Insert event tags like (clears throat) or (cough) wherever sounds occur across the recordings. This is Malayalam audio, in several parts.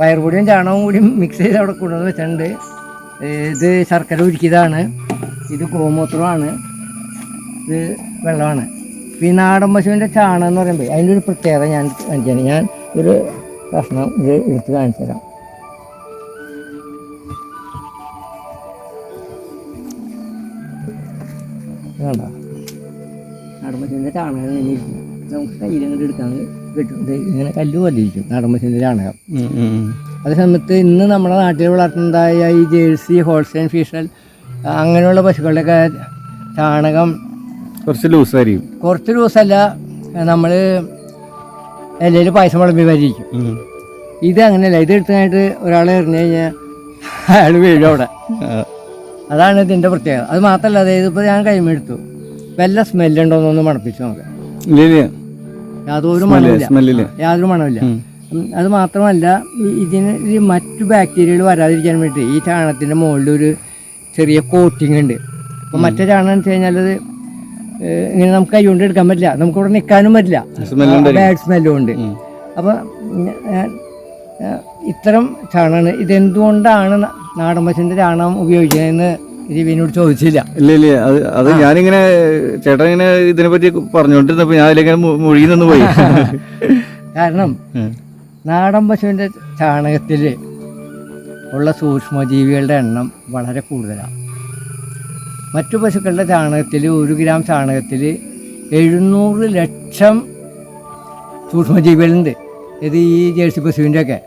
പയർപൊടിയും ചാണകവും കൂടി മിക്സ് ചെയ്ത് അവിടെ കൊണ്ടുവന്ന് വെച്ചിട്ടുണ്ട്. ഇത് ശർക്കര ഉരുക്കിയതാണ്. ഇത് ഗോമൂത്രമാണ്. ഇത് വെള്ളമാണ്. ഈ നാടൻ പശുവിന്റെ ചാണകം എന്ന് പറയുമ്പോൾ അതിന്റെ ഒരു പ്രത്യേകത ഞാൻ കാണിച്ചാണ് ഞാൻ ഒരു കഷ്ണം ഇത് എടുത്ത് കാണിച്ചു തരാം. കണ്ടോ നാടൻ പശുവിന്റെ ചാണകം നമുക്ക് കയ്യിൽ അങ്ങോട്ട് എടുക്കാൻ കിട്ടും ഇത് ഇങ്ങനെ കല്ല് പതിയിരിക്കും നാടൻ പശുവിന്റെ ചാണകം. അതേ സമയത്ത് ഇന്ന് നമ്മുടെ നാട്ടിൽ വളർത്തുന്നതായ ഈ ജേഴ്സി ഹോൾസ്റ്റൈൻ ഫീഷൽ അങ്ങനെയുള്ള പശുക്കളുടെയൊക്കെ ചാണകം കുറച്ച് ലൂസായിരിക്കും കുറച്ച് ലൂസല്ല നമ്മൾ എല്ലാവരും പായസം വിളമ്പി വരിയിരിക്കും ഇത് അങ്ങനെയല്ല ഇത് എടുത്തതായിട്ട് ഒരാൾ എറിഞ്ഞു കഴിഞ്ഞാൽ അയാൾ വീഴും അവിടെ. അതാണ് ഇതിന്റെ പ്രത്യേകത. അത് മാത്രമല്ല അതായത് ഇപ്പോൾ ഞാൻ കൈമെടുത്തു വല്ല സ്മെല്ലുണ്ടോയെന്നൊന്ന് മണപ്പിച്ച് നോക്കാം. ഇല്ല യാതൊരു മണമില്ല യാതൊരു മണമില്ല അത് മാത്രമല്ല ഇതിന് മറ്റു ബാക്ടീരിയകൾ വരാതിരിക്കാൻ വേണ്ടി ഈ ചാണകത്തിന്റെ മുകളിൽ ഒരു ചെറിയ കോട്ടിങ് ഉണ്ട്. അപ്പോൾ മറ്റേ ചാണകം വെച്ച് കഴിഞ്ഞാൽ അത് ഇങ്ങനെ നമുക്ക് കൈ എടുക്കാൻ പറ്റില്ല. നമുക്ക് ഇവിടെ നിൽക്കാനും പറ്റില്ല. ബാഡ് സ്മെല്ലും ഉണ്ട്. അപ്പോൾ ഇത്തരം ചാണകമാണ് ഇതെന്തുകൊണ്ടാണ് നാടൻ പശുവിന്റെ ചാണകം ഉപയോഗിക്കുന്നതെന്ന് രവിനോട് ചോദിച്ചില്ല. ഇല്ല ഇല്ല അത് അത് ഞാനിങ്ങനെ ചേട്ടൻ ഇങ്ങനെ ഇതിനെ പറ്റി പറഞ്ഞുകൊണ്ടിരുന്നപ്പോ ഞാൻ അതിലിങ്ങനെ മുഴുകി നിന്ന് പോയി. (laughs) കാരണം നാടൻ പശുവിന്റെ ചാണകത്തിൽ ഉള്ള സൂക്ഷ്മജീവികളുടെ എണ്ണം വളരെ കൂടുതലാണ് മറ്റു പശുക്കളുടെ ചാണകത്തിൽ ഒരു ഗ്രാം ചാണകത്തിൽ എഴുന്നൂറ് ലക്ഷം സൂക്ഷ്മജീവികളുണ്ട്. ഇത് ഈ ജേഴ്സി പശുവിന്റെയൊക്കെ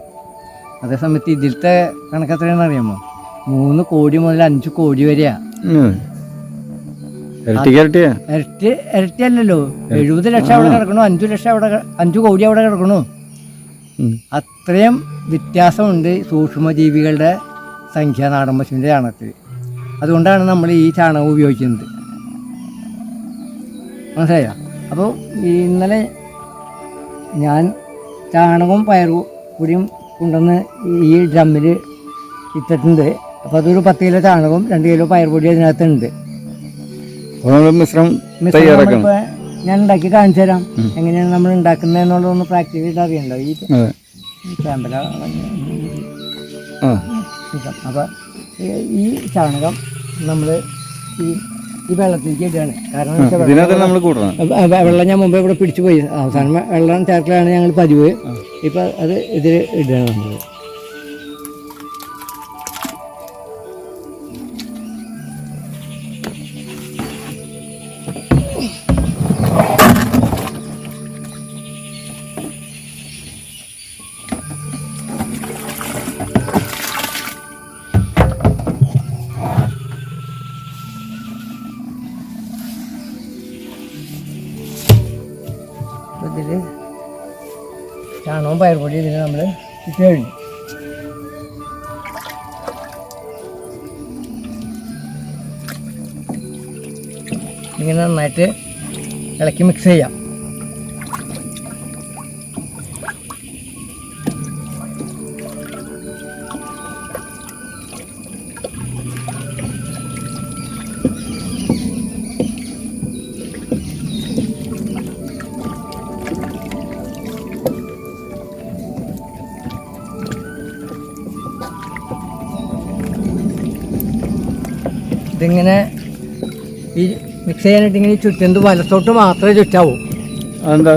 അതേസമയത്ത് ഇതിലത്തെ കണക്കെത്രയാണെന്ന് അറിയാമോ മൂന്ന് കോടി മുതൽ അഞ്ച് കോടി വരെയാ. ഇരട്ടി എഴുപത് ലക്ഷം അവിടെ കിടക്കണു അഞ്ചു ലക്ഷം അവിടെ അഞ്ചു കോടി അവിടെ കിടക്കണു. അത്രയും വ്യത്യാസമുണ്ട് സൂക്ഷ്മജീവികളുടെ സംഖ്യ നാടൻ പശുവിന്റെ ചാണകത്തിൽ. അതുകൊണ്ടാണ് നമ്മൾ ഈ ചാണകം ഉപയോഗിക്കുന്നത്. മനസ്സിലായോ? അപ്പോൾ ഇന്നലെ ഞാൻ ചാണകവും പയറും കൂടിയും കൊണ്ടുവന്ന് ഈ ഡ്രമ്മിൽ ഇട്ടിട്ടുണ്ട്. അപ്പോൾ അതൊരു പത്ത് കിലോ ചാണകവും രണ്ട് കിലോ പയർ പൊടി അതിനകത്തുണ്ട്. അപ്പൊ മിശ്രം ഞാൻ ഉണ്ടാക്കി കാണിച്ചു തരാം. എങ്ങനെയാണ് നമ്മൾ ഉണ്ടാക്കുന്നത് എന്നുള്ളതൊന്ന് പ്രാക്ടീസ് ചെയ്ത് അറിയണ്ടോ? ഈ ചാമ്പല അപ്പോൾ ഈ ചാണകം നമ്മൾ ഈ ഈ വെള്ളത്തിലേക്ക് ഇടുകയാണ്. കാരണം വെള്ളം ഞാൻ മുമ്പേ ഇവിടെ പിടിച്ചു പോയി. അവസാനം വെള്ളം ചേർക്കലാണ് ഞങ്ങൾ പതിവ്. ഇപ്പം അത് ഇതിൽ ഇടുകയാണ് നമ്മൾ ചാണകവും പൊടി ഇതിന് നമ്മൾ ഇട്ട് കഴിഞ്ഞു ഇങ്ങനെ നന്നായിട്ട് ഇളക്കി മിക്സ് ചെയ്യാം. ഇതിങ്ങനെ ഈ മിക്സ് ചെയ്യാനായിട്ട് ഇങ്ങനെ ചുറ്റുന്നത് വലത്തോട്ട് മാത്രമേ ചുറ്റാവൂ. എന്താ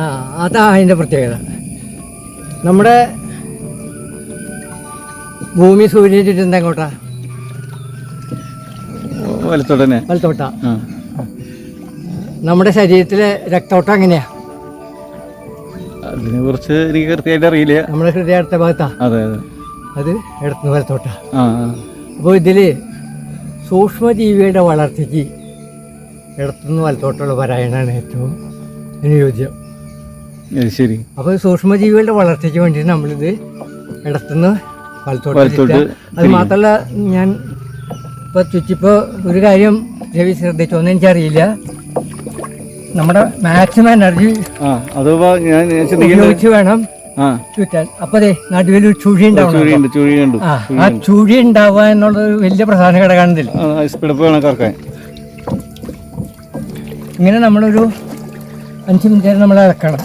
ആ അതാ അതിന്റെ പ്രത്യേകത. നമ്മുടെ ഭൂമി സൂര്യൻ ചുറ്റുന്നത് എങ്ങോട്ടാ വലത്തോട്ട് തന്നെ വലത്തോട്ടാ. നമ്മുടെ ശരീരത്തിലെ രക്തോട്ടം എങ്ങനെയാ? അതിനെ കുറിച്ച് എനിക്ക് കൃത്യമായിട്ട് അറിയില്ല. നമ്മുടെ ഹൃദയ അടുത്ത ഭാഗത്താ. അതെ അതെ. അത് ഇടത്തുനിന്ന് വലത്തോട്ടാ. അപ്പോൾ ഇതിൽ സൂക്ഷ്മജീവിയുടെ വളർച്ചയ്ക്ക് ഇടത്തുനിന്ന് വലത്തോട്ടുള്ള പരായണമാണ് ഏറ്റവും അനുയോജ്യം. ശരി. അപ്പോൾ സൂക്ഷ്മജീവികളുടെ വളർച്ചയ്ക്ക് വേണ്ടി നമ്മളിത് ഇടത്തുനിന്ന് വലത്തോട്ട്. അത് മാത്രമല്ല ഞാൻ ഇപ്പോൾ ചുറ്റിപ്പോൾ ഒരു കാര്യം രവി ശ്രദ്ധിച്ചോന്ന് എനിക്കറിയില്ല. നമ്മുടെ മാക്സിമം എനർജി ഉപയോഗിച്ച് വേണം ചുറ്റാൻ. ചുഴി ചുഴിയുണ്ട് ആ ചുഴി ഉണ്ടാവുക എന്നുള്ളത് വലിയ പ്രധാന ഘടകമാണ് ഇതിൽ സ്പീഡപ്പ് വേണം ഇങ്ങനെ നമ്മളൊരു അഞ്ച് മിനിറ്റ് നേരം നമ്മൾ ഇറക്കണം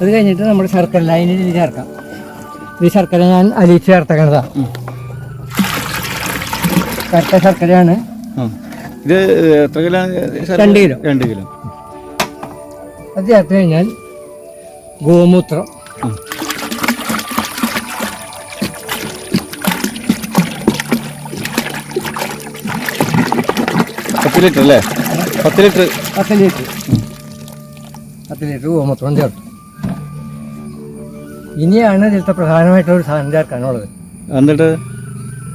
അത് കഴിഞ്ഞിട്ട് നമ്മൾ ശർക്കര ലൈനിൽ ചേർക്കാം. ഈ ശർക്കര ഞാൻ അലിയിച്ച് ചേർത്തേക്കണതാണ് കറ്റ ശർക്കരയാണ്. ഇത് എത്ര കിലോ? രണ്ട് കിലോ. രണ്ട് കിലോ. അത് ചേർത്ത് കഴിഞ്ഞാൽ ഗോമൂത്രം. പത്ത് ലിറ്റർ അല്ലേ? പത്ത് ലിറ്റർ. പത്ത് ലിറ്റർ. പത്ത് ലിറ്റർ ഗോമൂത്രം ചേർത്തു ഇനിയാണ് ഇതിലത്തെ പ്രധാനമായിട്ടൊരു സാധനം ചേർക്കാനുള്ളത്. എന്നിട്ട്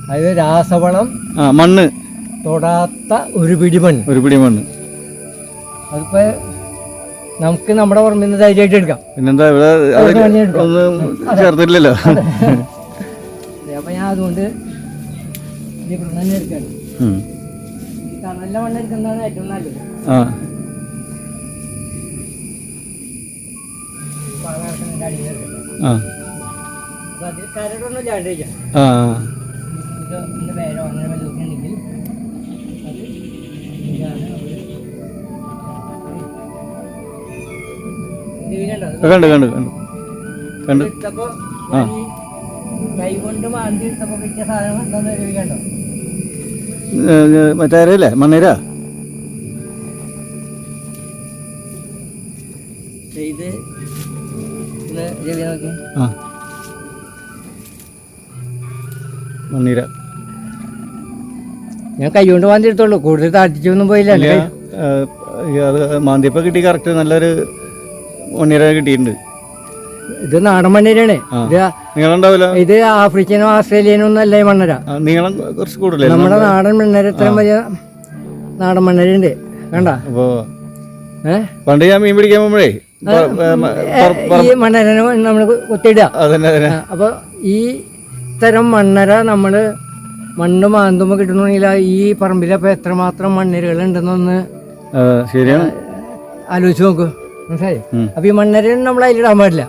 അതായത് രാസവളം മണ്ണ്. തൊടാത്ത ഒരു പിടി മണ്ണ് ഒരു പിടി മണ്ണ് അതിപ്പോൾ നമുക്ക് നമ്മുടെ ഓർമ്മയിൽ നിന്ന് ധൈര്യമായിട്ട് എടുക്കാം. പിന്നെന്താ ഇവിടെ. ഒന്നും ചേർത്തിട്ടില്ലല്ലോ. അപ്പൊ ഞാൻ അതുകൊണ്ട് ഇവിടെ തന്നെ എടുക്കാണ്. ഉം. ഈ കടലിലെ മണ്ണ് എടുക്കുന്നതാണ് ഏറ്റവും നല്ലത്. കരടൊന്നും കണ്ടോ? കണ്ടു കണ്ടു. കണ്ടു. ആ. മറ്റേ അരയില്ലേ? മണ്ണീര? ആ. മണ്ണീര. ഞാൻ കൈ കൊണ്ട് മാന്തി എടുത്തോളൂ. കൂടുതൽ താഴ്ത്തിച്ചൊന്നും പോയില്ല. അത് കിട്ടി കറക്റ്റ് നല്ലൊരു മണ്ണീര കിട്ടിയിട്ടുണ്ട്. ഇത് നാടൻ മണ്ണിരാണ്. ഇത് ആഫ്രിക്കനും ഉണ്ടാവില്ല ഇത് ആഫ്രിക്കനോ ആസ്ട്രേലിയനോ ഒന്നും അല്ല ഈ മണ്ണര നീളം കുറച്ച് കൂടുതലേ നമ്മുടെ നാടൻ മണ്ണര ഇത്രയും വലിയ നാടൻ മണ്ണരുണ്ട് കണ്ട? പണ്ട് ഞാൻ മീൻ പിടിക്കാൻ പോകുമ്പോഴേ ഈ മണ്ണരനെ നമ്മൾ കുത്തിയിടുക. അപ്പൊ ഈ ഇത്തരം മണ്ണര നമ്മൾ മണ്ണ് മാന്തുമ്പോൾ കിട്ടണമെങ്കിൽ ഈ പറമ്പിലപ്പോൾ എത്രമാത്രം മണ്ണരകൾ ഉണ്ടെന്നൊന്ന് ശരിയാണ്. ആലോചിച്ച് നോക്ക്. മനസ്സിലായി? അപ്പൊ ഈ മണ്ണര നമ്മൾ അതിലിടാൻ പാടില്ല.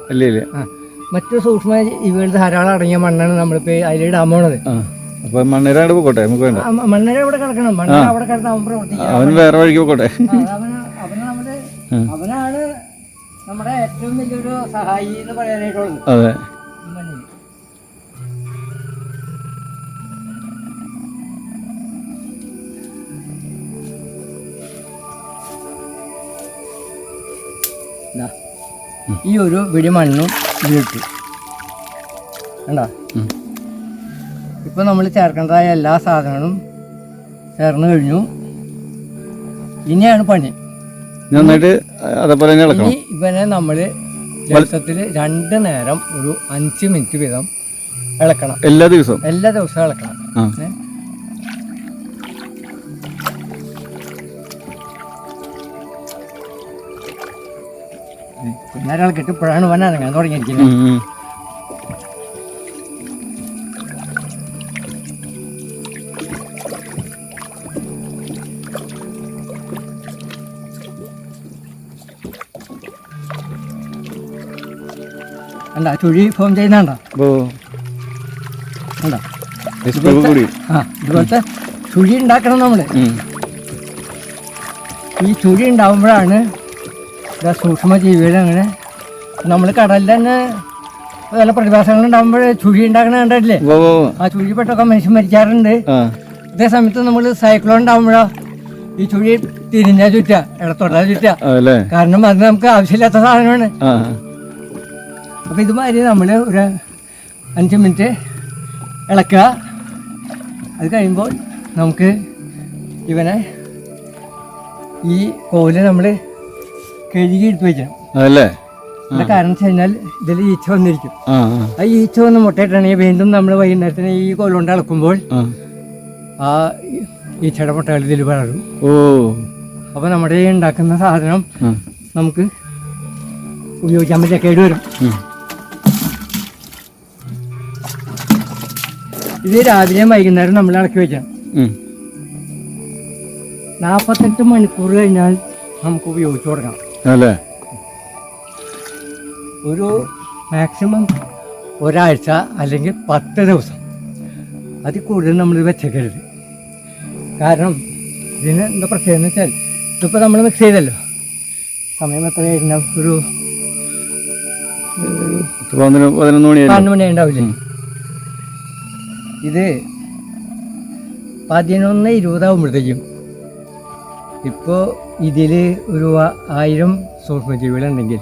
മറ്റു സൂക്ഷ്മ ജീവികൾ ധാരാളം അടങ്ങിയ മണ്ണാണ് നമ്മളിപ്പോ അതിലിടാൻ പോണത്. മണ്ണര അവിടെ നമുക്ക് വേണ്ട. മണ്ണര അവിടെ കിടക്കണം. മണ്ണര അവിടെ കിടന്ന് അവൻ അവൻ വേറെ വഴിക്ക് പോകട്ടെ അവന് അവന് അവനാണ് നമ്മുടെ ഏറ്റവും വലിയൊരു സഹായി എന്ന് പറയാനായിട്ടുള്ളത്. ഈ ഒരു പിടി മണ്ണും ഇതിലിട്ടു കണ്ടോ? ഇപ്പോൾ ഇപ്പൊ നമ്മൾ ചേർക്കേണ്ടതായ എല്ലാ സാധനങ്ങളും ചേർന്ന് കഴിഞ്ഞു. ഇനിയാണ് പണി. നന്നായിട്ട് അതേപോലെ തന്നെ ഇളക്കണം. ഇനി ഇവനെ നമ്മൾ ദിവസത്തിൽ രണ്ട് നേരം ഒരു അഞ്ച് മിനിറ്റ് വീതം ഇളക്കണം. എല്ലാ ദിവസവും? എല്ലാ ദിവസവും ഇളക്കണം. ആ ഏ? പിന്നെ ഇളക്കിട്ട് ഇപ്പോഴാണ് ഇവൻ ഇറങ്ങാൻ തുടങ്ങിയിരിക്കുന്നത് അല്ല. ചുഴി ഫോം ചെയ്യുന്നുണ്ടോ? കൂടി. ആ ഇതുപോലത്തെ ചുഴി ഉണ്ടാക്കണം നമ്മൾ ഈ ചുഴി ഉണ്ടാവുമ്പോഴാണ് സൂക്ഷ്മ ജീവികൾ അങ്ങനെ നമ്മൾ കടലിൽ തന്നെ പല പ്രതിഭാസങ്ങൾ ഉണ്ടാകുമ്പോൾ ചുഴി ഉണ്ടാക്കണ കണ്ടിട്ടില്ലേ? ഉവ്വ്. ആ ചുഴിപ്പെട്ടൊക്കെ മനുഷ്യൻ മരിക്കാറുണ്ട്. ഇതേ സമയത്ത് നമ്മൾ സൈക്ലോൺ ഉണ്ടാകുമ്പോഴോ ഈ ചുഴി തിരിഞ്ഞാ ചുറ്റ ഇടത്തോട്ടാ ചുറ്റ കാരണം അത് നമുക്ക് ആവശ്യമില്ലാത്ത സാധനമാണ്. അപ്പൊ ഇതുമാതിരി നമ്മൾ ഒരു അഞ്ച് മിനിറ്റ് ഇളക്കുക. അത് കഴിയുമ്പോൾ നമുക്ക് ഇവനെ ഈ കോൽ നമ്മൾ കഴുകി എടുത്ത് വയ്ക്കണം അതല്ലേ? കാരണം വെച്ച് കഴിഞ്ഞാൽ ഇതിൽ ഈച്ച വന്നിരിക്കും. ആ ഈച്ച വന്ന് മുട്ടയിട്ടാണെങ്കിൽ വീണ്ടും നമ്മൾ വൈകുന്നേരത്തിന് ഈ കൊല്ലുകൊണ്ട് അളക്കുമ്പോൾ ആ. ഈച്ചയുടെ മുട്ടകൾ ഇതിൽ വളരും. ഓ. അപ്പോൾ നമ്മുടെ ഈ ഉണ്ടാക്കുന്ന സാധനം നമുക്ക് ഉപയോഗിക്കാൻ പറ്റിയ കേട് വരും. ഇത് രാവിലെയും വൈകുന്നേരം നമ്മൾ ഇളക്കി വെക്കണം. നാൽപ്പത്തെട്ട് മണിക്കൂർ കഴിഞ്ഞാൽ നമുക്ക് ഉപയോഗിച്ചു തുടങ്ങാം. അതല്ലേ ഒരു മാക്സിമം ഒരാഴ്ച അല്ലെങ്കിൽ പത്ത് ദിവസം. അതിൽ കൂടുതൽ നമ്മൾ വെച്ചേക്കരുത്. കാരണം ഇതിന് എന്താ പ്രത്യേകത എന്ന് വെച്ചാൽ ഇതിപ്പോൾ നമ്മൾ മിക്സ് ചെയ്തല്ലോ. സമയം എത്ര കഴിഞ്ഞാൽ ഒരു പതിനൊന്ന് മണി ഉണ്ടാവില്ലേ ഇത് പതിനൊന്ന് ഇരുപതാകുമ്പോഴത്തേക്കും ഇപ്പോൾ ഇതിൽ ഒരു ആയിരം ആയിരം സൂക്ഷ്മജീവികളുണ്ടെങ്കിൽ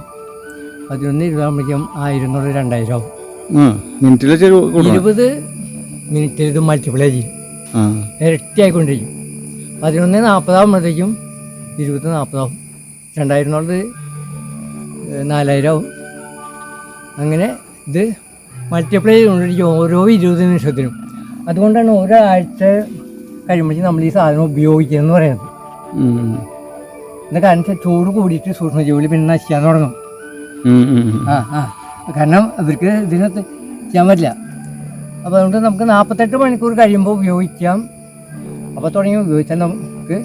പതിനൊന്ന് ഇരുപതാകുമ്പോഴേക്കും ആയിരം എന്നുള്ള രണ്ടായിരം ആവും. മിനിറ്റിൽ ഇരുപത് മിനിറ്റിൽ ഇത് മൾട്ടിപ്ലൈ ചെയ്യും. ഇരട്ടിയായിക്കൊണ്ടിരിക്കും. പതിനൊന്ന് നാൽപ്പതാകുമ്പോഴത്തേക്കും ഇരുപത് നാൽപ്പതാവും രണ്ടായിരം എന്നുള്ളത് നാലായിരം ആവും. അങ്ങനെ ഇത് മൾട്ടിപ്ലൈ ചെയ്തുകൊണ്ടിരിക്കും ഓരോ ഇരുപത് നിമിഷത്തിനും. അതുകൊണ്ടാണ് ഒരാഴ്ച കഴിയുമ്പോഴേക്കും നമ്മൾ ഈ സാധനം ഉപയോഗിക്കുക എന്ന് പറയുന്നത്. കാരണം വെച്ചാൽ ചൂട് കൂടിയിട്ട് സൂക്ഷ്മജീവികൾ പിന്നെ നശിക്കാൻ തുടങ്ങും. ആ ആ. കാരണം അവർക്ക് ഇതിനകത്ത് ചെയ്യാൻ പറ്റില്ല. അപ്പോൾ അതുകൊണ്ട് നമുക്ക് നാൽപ്പത്തെട്ട് മണിക്കൂർ കഴിയുമ്പോൾ ഉപയോഗിക്കാം. അപ്പോൾ തുടങ്ങി ഉപയോഗിച്ചാൽ നമുക്ക്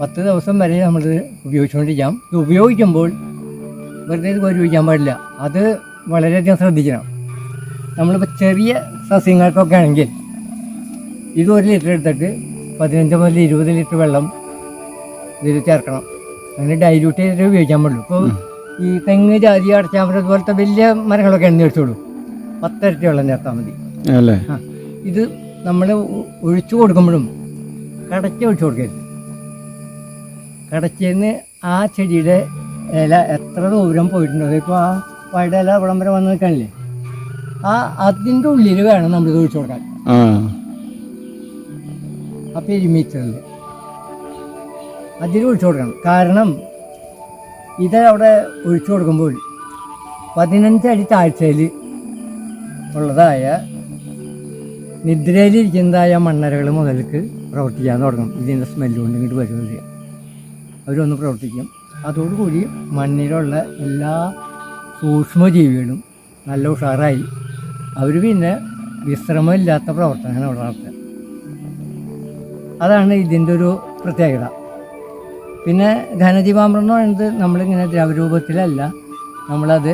പത്ത് ദിവസം വരെ നമ്മൾ ഉപയോഗിച്ചുകൊണ്ടിരിക്കാം. ഇത് ഉപയോഗിക്കുമ്പോൾ വെറുതെ ഇത് ഉപയോഗിക്കാൻ പാടില്ല. അത് വളരെയധികം ശ്രദ്ധിക്കണം. നമ്മളിപ്പോൾ ചെറിയ സസ്യങ്ങൾക്കൊക്കെ ആണെങ്കിൽ ഇത് ഒരു ലിറ്റർ എടുത്തിട്ട് പതിനഞ്ച് മുതൽ ഇരുപത് ലിറ്റർ വെള്ളം ഇതിൽ ചേർക്കണം. അങ്ങനെ ഡൈല്യൂട്ട് ചെയ്തിട്ട് ഉപയോഗിക്കാൻ പറ്റുള്ളൂ ഇപ്പോൾ ഈ തെങ്ങ് ജാതി അടച്ചാമ്പരം അതുപോലത്തെ വലിയ മരങ്ങളൊക്കെ എണ്ണ വെച്ചോളൂ പത്തരട്ടി വെള്ളം ചേർത്താൽ മതി. അല്ലേ? ഇത് നമ്മൾ ഒഴിച്ചു കൊടുക്കുമ്പോഴും കടച്ച് ഒഴിച്ചു കൊടുക്കരുത്. കടച്ചേന്ന് ആ ചെടിയുടെ ഇല എത്ര ദൂരം പോയിട്ടുണ്ടോ? ഇപ്പോൾ ആ വയുടെ ഇല അവിടം വരെ വന്ന് നിൽക്കാനില്ലേ? ആ അതിന്റെ ഉള്ളിൽ വേണം നമ്മളിത് ഒഴിച്ചു കൊടുക്കാൻ. ആ. ആ പെരിമീറ്ററിൽ അതിൽ ഒഴിച്ചു കൊടുക്കണം. കാരണം ഇത് അവിടെ ഒഴിച്ചു കൊടുക്കുമ്പോൾ പതിനഞ്ചടി താഴ്ചയിൽ ഉള്ളതായ നിദ്രയിലിരിക്കുന്നതായ മണ്ണരകൾ മുതൽക്ക് പ്രവർത്തിക്കാൻ തുടങ്ങും. ഇതിന്റെ സ്മെല്ല് കൊണ്ട് ഇങ്ങോട്ട് വരുന്നത്. അവരൊന്ന് പ്രവർത്തിക്കും. അതോടുകൂടി മണ്ണിലുള്ള എല്ലാ സൂക്ഷ്മജീവികളും നല്ല ഉഷാറായി. അവർ പിന്നെ വിശ്രമമില്ലാത്ത പ്രവർത്തനങ്ങൾ നടത്തുക. അതാണ് ഇതിന്റെ ഒരു പ്രത്യേകത. പിന്നെ ഘനജീവാമൃതം എന്ന് പറയുന്നത് നമ്മളിങ്ങനെ ദ്രവരൂപത്തിലല്ല. നമ്മളത്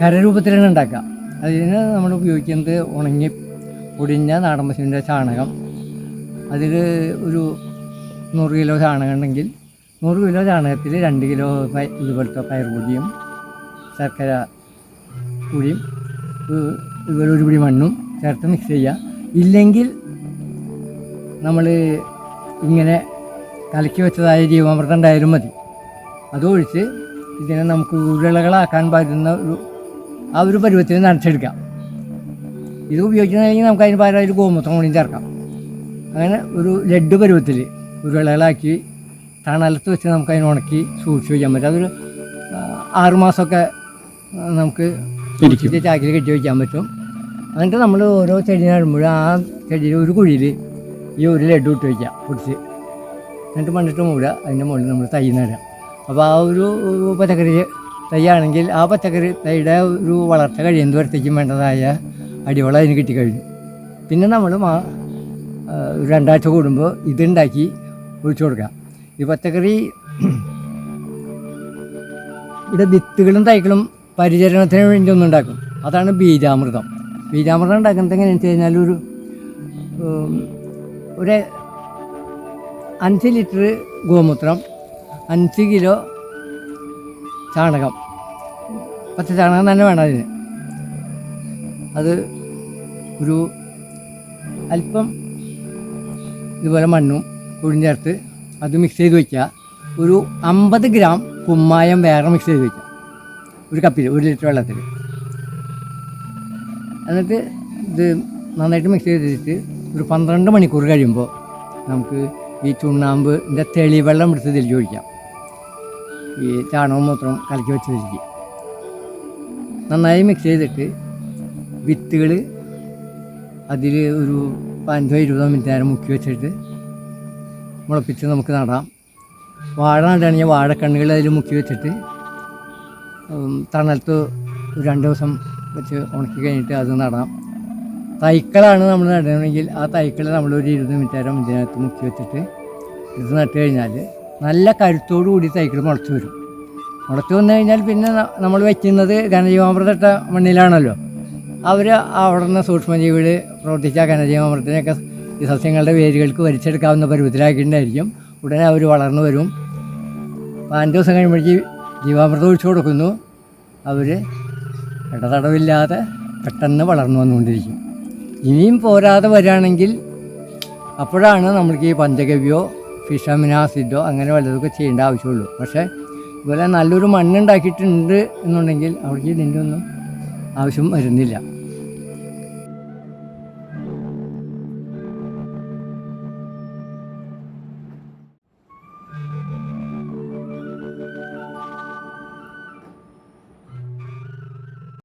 കരരൂപത്തിലാണ് ഉണ്ടാക്കുക അതിന് നമ്മൾ ഉപയോഗിക്കുന്നത് ഉണങ്ങി പൊടിഞ്ഞ നാടൻ പശുവിന്റെ ചാണകം. അതിൽ ഒരു നൂറ് കിലോ ചാണകം ഉണ്ടെങ്കിൽ നൂറ് കിലോ ചാണകത്തിൽ രണ്ട് കിലോ ഇതുപോലത്തെ പയർപൊടിയും ശർക്കര പൊടിയും ഇതുപോലെ ഒരു പിടി മണ്ണും ചേർത്ത് മിക്സ് ചെയ്യുക ഇല്ലെങ്കിൽ നമ്മൾ ഇങ്ങനെ കലക്കി വെച്ചതായ ജീവാമൃതം ഉണ്ടായാലും മതി. അതൊഴിച്ച് ഇതിനെ നമുക്ക് ഉരുളകളാക്കാൻ പറ്റുന്ന ഒരു ആ ഒരു പരുവത്തിൽ നനച്ചെടുക്കാം. ഇത് ഉപയോഗിക്കുന്നതെങ്കിൽ നമുക്ക് അതിന് പകരം അതിൽ ഗോമൂത്രം കൂടി ചേർക്കാം. അങ്ങനെ ഒരു ലഡ് പരുവത്തിൽ ഉരുളകളാക്കി തണലത്ത് വെച്ച് നമുക്ക് അതിനെ ഉണക്കി സൂക്ഷിച്ച് വയ്ക്കാൻ പറ്റും. അതൊരു ആറുമാസമൊക്കെ നമുക്ക് ചാക്കിൽ കെട്ടി വയ്ക്കാൻ പറ്റും. എന്നിട്ട് നമ്മൾ ഓരോ ചെടി നടുമ്പോഴും ആ ചെടിയിൽ ഒരു കുഴിയിൽ ഈ ഒരു ലഡു ഇട്ട് വയ്ക്കുക പൊടിച്ച്. എന്നിട്ട് മണ്ണിട്ട് മൂടുക. അതിന്റെ മുകളിൽ നമ്മൾ തൈ നടുക അപ്പോൾ ആ ഒരു പച്ചക്കറി തൈയാണെങ്കിൽ ആ പച്ചക്കറി തൈയുടെ ഒരു വളർച്ച കഴിയുന്ന വരത്തേക്കും വേണ്ടതായ അടിവളം അതിന് കിട്ടിക്കഴിഞ്ഞു. പിന്നെ നമ്മൾ മാ രണ്ടാഴ്ച കൂടുമ്പോൾ ഇതുണ്ടാക്കി ഒഴിച്ചു കൊടുക്കുക ഈ പച്ചക്കറി (clears throat) ഇവിടെ വിത്തുകളും തൈകളും പരിചരണത്തിന് വേണ്ടി ഒന്നും ഉണ്ടാക്കും. അതാണ് ബീജാമൃതം. ബീജാമൃതം ഉണ്ടാക്കുന്നത് എങ്ങനെയാണെന്ന് വെച്ച് കഴിഞ്ഞാൽ ഒരു ഒരു അഞ്ച് ലിറ്റർ ഗോമൂത്രം അഞ്ച് കിലോ ചാണകം. പച്ച ചാണകം തന്നെ വേണം അതിന്. അത് ഒരു അല്പം ഇതുപോലെ മണ്ണും പൊടിയും ചേർത്ത് അത് മിക്സ് ചെയ്ത് വയ്ക്കുക ഒരു അമ്പത് ഗ്രാം കുമ്മായം വേറെ മിക്സ് ചെയ്ത് വയ്ക്കുക ഒരു കപ്പിൽ ഒരു ലിറ്റർ വെള്ളത്തിൽ എന്നിട്ട് ഇത് നന്നായിട്ട് മിക്സ് ചെയ്തിട്ട് ഒരു പന്ത്രണ്ട് മണിക്കൂർ കഴിയുമ്പോൾ നമുക്ക് ഈ ചുണ്ണാമ്പിന്റെ തെളിവെള്ളം എടുത്ത് തിരിച്ചു ഒഴിക്കാം. ഈ ചാണകവും മൂത്രം കലക്കി വെച്ച് തിരിച്ച് നന്നായി മിക്സ് ചെയ്തിട്ട് വിത്തുകൾ അതിൽ ഒരു പതിനഞ്ചോ ഇരുപതോ മിനിറ്റ് നേരം മുക്കി വെച്ചിട്ട് മുളപ്പിച്ച് നമുക്ക് നടാം. വാഴ നടുകയാണെങ്കിൽ വാഴക്കണ്ണുകൾ അതിൽ മുക്കി വെച്ചിട്ട് തണലത്ത് രണ്ട് ദിവസം വെച്ച് ഉണക്കി കഴിഞ്ഞിട്ട് അത് നടാം. തൈക്കളാണ് നമ്മൾ നടണമെങ്കിൽ ആ തൈക്കൾ നമ്മൾ ഒരു ഇരുപത് മിനിറ്റ് നേരം ഇതിനകത്ത് മുക്കി വെച്ചിട്ട് ഇത് നട്ട് കഴിഞ്ഞാൽ നല്ല കരുത്തോടു കൂടി തൈക്കൾ മുളച്ചു വരും. മുളച്ചു വന്നു കഴിഞ്ഞാൽ പിന്നെ നമ്മൾ വയ്ക്കുന്നത് ഘനജീവാമൃതട്ട മണ്ണിലാണല്ലോ. അവർ അവിടെ നിന്ന് സൂക്ഷ്മജീവികൾ പ്രവർത്തിച്ച ഘനജീവാമൃതത്തിനെയൊക്കെ ഈ സസ്യങ്ങളുടെ വേരുകൾക്ക് വലിച്ചെടുക്കാവുന്ന പരുവത്തിലാക്കിയിട്ടുണ്ടായിരിക്കും ഉടനെ അവർ വളർന്നു വരും. പതിനഞ്ച് ദിവസം കഴിയുമ്പോഴേക്ക് ജീവാമൃതം ഒഴിച്ചു കൊടുക്കുന്നു. അവർ ഇടതടവില്ലാതെ പെട്ടെന്ന് വളർന്നു വന്നുകൊണ്ടിരിക്കും. ഇനിയും പോരാതെ വരികയാണെങ്കിൽ അപ്പോഴാണ് നമ്മൾക്ക് ഈ പഞ്ചഗവ്യോ ഫിഷമിനാസിഡോ അങ്ങനെ വല്ലതൊക്കെ ചെയ്യേണ്ട ആവശ്യമുള്ളൂ. പക്ഷേ ഇതുപോലെ നല്ലൊരു മണ്ണുണ്ടാക്കിയിട്ടുണ്ട് എന്നുണ്ടെങ്കിൽ അവിടേക്ക് ഇതിന്റെ ഒന്നും ആവശ്യം വരുന്നില്ല.